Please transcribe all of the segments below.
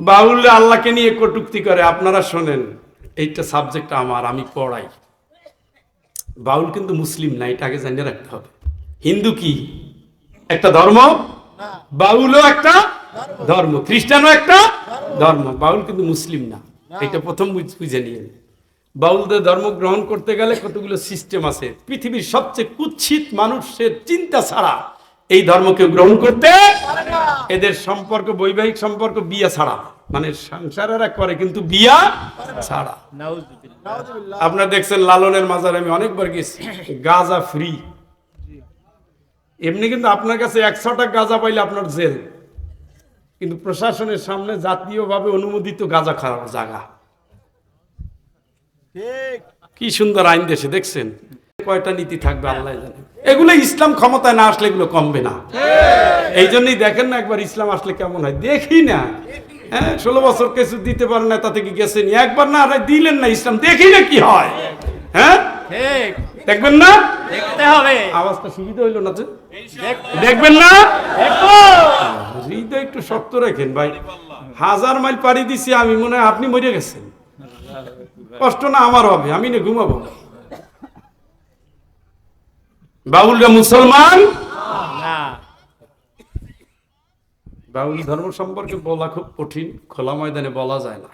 বাউল আল্লাহকে নিয়ে কটুক্তি করে আপনারা শোনেন এইটা সাবজেক্ট আমার আমি পড়াই। বাউল কিন্তু মুসলিম না এটা আগে জানিয়ে রাখতে হবে। হিন্দু কি? একটা ধর্ম? বাউলও একটা ধর্ম। খ্রিস্টানও একটা ধর্ম। বাউল কিন্তু মুসলিম না। এটা প্রথম বুঝ- বুঝে নিয়ে বাউলদের ধর্ম গ্রহণ করতে গেলে কতগুলো সিস্টেম আছে? পৃথিবীর সবচেয়ে কুৎসিত মানুষের চিন্তা ছাড়া এই ধর্মকে গ্রহণ করতে এদের সম্পর্ক বৈবাহিক সম্পর্ক বিয়া ছাড়া। মানে সংসারেরা করে কিন্তু বিয়া ছাড়া। আপনারা দেখছেন লালনের মাজার আমি অনেকবার গেছি। গাজা ফ্রি। এমনি কিন্তু আপনার কাছে একশোটা গাজা পাইলে আপনার জেল। কিন্তু প্রশাসনের সামনে জাতীয়ভাবে অনুমোদিত গাজা খাওয়ার জায়গা। কি সুন্দর আইন দেশে দেখছেন? কয়টা নীতি থাকবে আল্লাহ জানে। এগুলো ইসলাম ক্ষমতায় না আসলে এগুলো কমবে না। এই জন্যই দেখেন না একবার ইসলাম আসলে কেমন হয়। দেখি না। হ্যাঁ ষোলো বছর কিছু দিতে পারেন না তাতে কি গেছেন? একবার না আর দিলেন না ইসলাম। দেখি না কি হয়। হ্যাঁ? দেখবেন না? দেখতে হবে। আওয়াজটা সুবিধা হইল না দেখবেন না? হৃদয় একটু শক্ত রাখেন ভাই। হাজার মাইল পাড়ি দিছি আমি মনে হয় আপনি মরে গেছেন। কষ্ট না আমার হবে আমি না ঘুমাবো। বাউলরা মুসলমান? বাউল ধর্ম সম্পর্কে বলা খুব কঠিন খোলা ময়দানে বলা যায় না।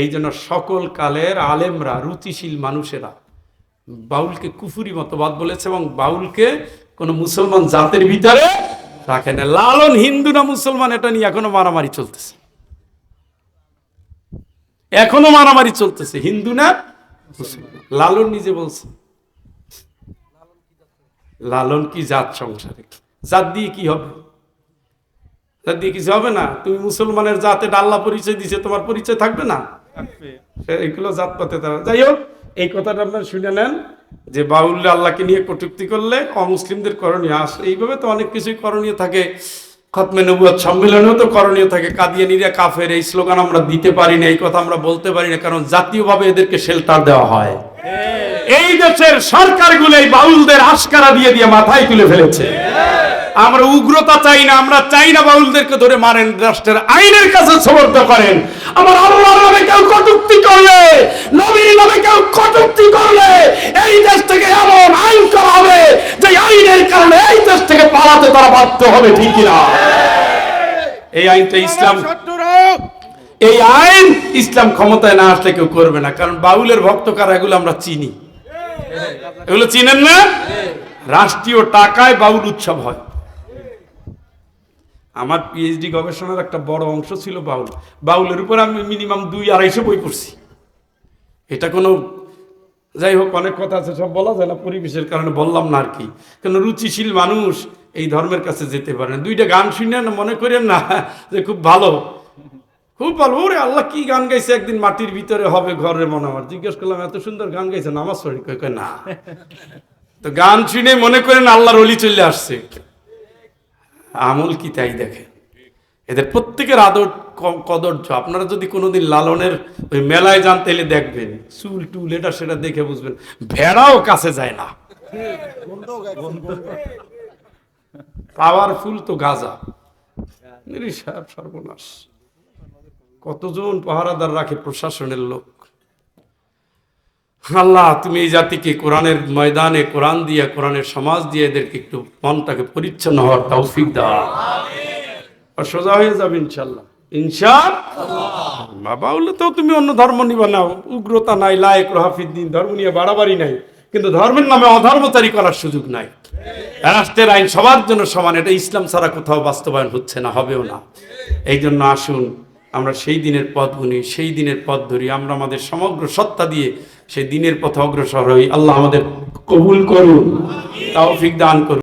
এই জন্য সকল কালের আলেমরা রুচিশীল মানুষেরা বাউলকে কুফুরি মতবাদ বলেছে এবং বাউলকে কোন মুসলমান জাতের ভিতরে রাখে না। লালন হিন্দু না মুসলমান এটা নিয়ে এখনও মারামারি চলতেছে। এখনও মারামারি চলতেছে হিন্দু না মুসলমান। লালন নিজে বলছে। লালন কি জাত সংসারে? জাত দিয়ে কি হবে? জাত দিয়ে কিছু হবে না? তুমি মুসলমানের জাতে আল্লাহ পরিচয় দিছে তোমার পরিচয় থাকবে না? সে- এইগুলো জাতপাতে তারা। যাই হোক এই কথাটা আপনারা শুনে নেন যে বাউল আল্লাহকে নিয়ে কটূক্তি করলে অমুসলিমদের করণীয় আস এইভাবে তো অনেক কিছুই করণীয় থাকে। খতমে নবুয়াত সম্মেলনেও তো করণীয় থাকে। কাদিয়ানিরা কাফের এই স্লোগান আমরা দিতে পারি না এই কথা আমরা বলতে পারি না কারণ জাতীয়ভাবে এদেরকে শেল্টার দেওয়া হয়। এই দেশের সরকারগুলো এই বাউলদের আশকারা দিয়ে দিয়ে মাথায় তুলে ফেলেছে। আমরা উগ্রতা চাই না, আমরা চাই না বাউলদেরকে ধরে মারেন, রাষ্ট্রের আইনের কাছে সমর্থ করেন। আমার আল্লাহর নামে কেউ কটূক্তি করলে, নবীর নামে কেউ কটূক্তি করলে, এই দেশ থেকে এমন আইন করা হবে যে আইনের কারণে এই দেশ থেকে পালাতে তারা বাধ্য হবে, ঠিক কিনা? এই আইনটা ইসলাম এই আইন ইসলাম ক্ষমতায় না আসলে কেউ করবে না, কারণ বাউলের ভক্ত কারা এগুলো আমরা চিনি। এগুলো চিনেন না? রাষ্ট্রীয় টাকায় বাউল উৎসব হয়। আমার পিএইচডি গবেষণার একটা বড় অংশ ছিল বাউল। বাউলের উপর আমি মিনিমাম দুই আড়াইশো বই পড়ছি। এটা কোনো, যাই হোক, অনেক কথা আছে, সব বলা যায় না, পরিবেশের কারণে বললাম না আর কি। কেন, রুচিশীল মানুষ এই ধর্মের কাছে যেতে পারে না। দুইটা গান শুনে মনে করেন না যে খুব ভালো। খুব ভালো। ওরে আল্লাহ, কি গান গাইছে? একদিন মাটির ভিতরে হবে ঘরের মনে আমার। জিজ্ঞেস করলাম, এত সুন্দর গান গাইছে, নামাজ কই কই না। তো গান শুনে মনে করেন আল্লাহর অলি চলে আসছে। আমল কি তাই দেখে এদের প্রত্যেকের আদর কদর্য। আপনারা যদি কোনোদিন লালনের ওই মেলায় যান, তাহলে দেখবেন। চুল টুল, এটা সেটা দেখে বুঝবেন। ভেড়াও কাছে যায় না। পাওয়ারফুল তো গাজা। সর্বনাশ। কতজন পাহারাদার রাখে প্রশাসনের লোক? আল্লাহ, তুমি এই জাতিকে কোরআনের ময়দানে কোরআন দিয়ে, কোরআনের সমাজ দিয়ে এদেরকে একটু মনটাকে পরিচ্ছন্ন হওয়ার তৌফিক দাও। আর সোজা হয়ে যাবে ইনশাল্লাহ ইনশা বাবা, বললে তো তুমি অন্য ধর্ম নিবা না। উগ্রতা নাই, লায়ক, রহাফিদ্দিন, ধর্ম নিয়ে বাড়াবাড়ি নাই। কিন্তু ধর্মের নামে অধর্মচারী করার সুযোগ নাই। রাষ্ট্রের আইন সবার জন্য সমান, এটা ইসলাম ছাড়া কোথাও বাস্তবায়ন হচ্ছে না, হবেও না। এই জন্য আসুন আমরা সেই দিনের পথ গুনি, সেই দিনের পথ ধরি, আমরা আমাদের সমগ্র সত্তা দিয়ে সেই দিনের পথে অগ্রসর হই। আল্লাহ আমাদের কবুল করুন তাও দান করুন।